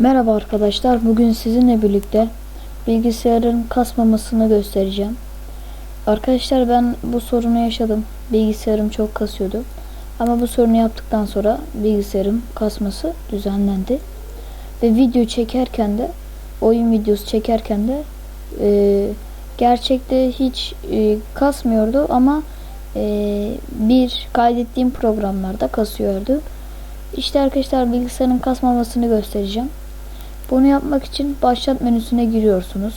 Merhaba arkadaşlar. Bugün sizinle birlikte bilgisayarın kasmamasını göstereceğim. Arkadaşlar ben bu sorunu yaşadım. Bilgisayarım çok kasıyordu. Ama bu sorunu yaptıktan sonra bilgisayarım kasması düzenlendi. Ve video çekerken de oyun videosu çekerken de e, gerçekte hiç e, kasmıyordu ama e, bir kaydettiğim programlarda kasıyordu. İşte arkadaşlar bilgisayarın kasmamasını göstereceğim. Bunu yapmak için başlat menüsüne giriyorsunuz.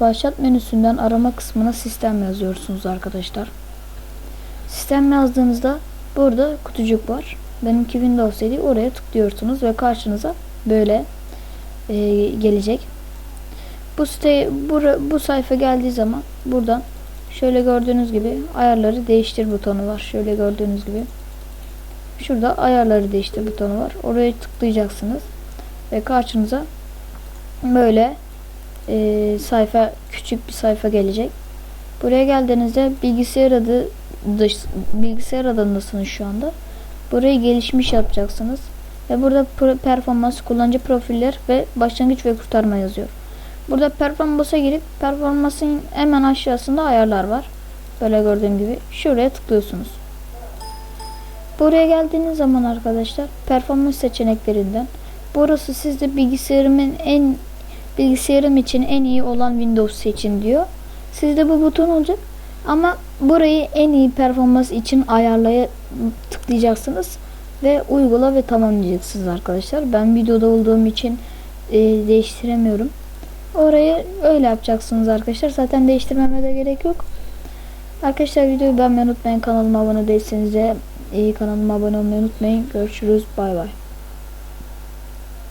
Başlat menüsünden arama kısmına sistem yazıyorsunuz arkadaşlar. Sistem yazdığınızda burada kutucuk var. Benimki Windows dedi. Oraya tıklıyorsunuz ve karşınıza böyle e, gelecek. Bu site bu, bu sayfa geldiği zaman buradan şöyle gördüğünüz gibi ayarları değiştir butonu var. Şöyle gördüğünüz gibi. Şurada ayarları değiştir butonu var. Oraya tıklayacaksınız. Ve karşınıza böyle e, sayfa küçük bir sayfa gelecek. Buraya geldiğinizde bilgisayar adı dış, bilgisayar adındasınız şu anda. Burayı gelişmiş yapacaksınız. Ve burada performans, kullanıcı profiller ve başlangıç ve kurtarma yazıyor. Burada performansa girip performansın hemen aşağısında ayarlar var. Böyle gördüğüm gibi şuraya tıklıyorsunuz. Buraya geldiğiniz zaman arkadaşlar performans seçeneklerinden burası sizde bilgisayarımın en bilgisayarım için en iyi olan Windows seçin diyor. Sizde bu buton olacak ama burayı en iyi performans için ayarlaya tıklayacaksınız ve uygula ve tamamlayacaksınız arkadaşlar. Ben videoda olduğum için e, değiştiremiyorum. Orayı öyle yapacaksınız arkadaşlar. Zaten değiştirmeme de gerek yok. Arkadaşlar videoyu beğenmeyi unutmayın. Kanalıma abone değilseniz de iyi kanalıma abone olmayı unutmayın. Görüşürüz. Bay bay.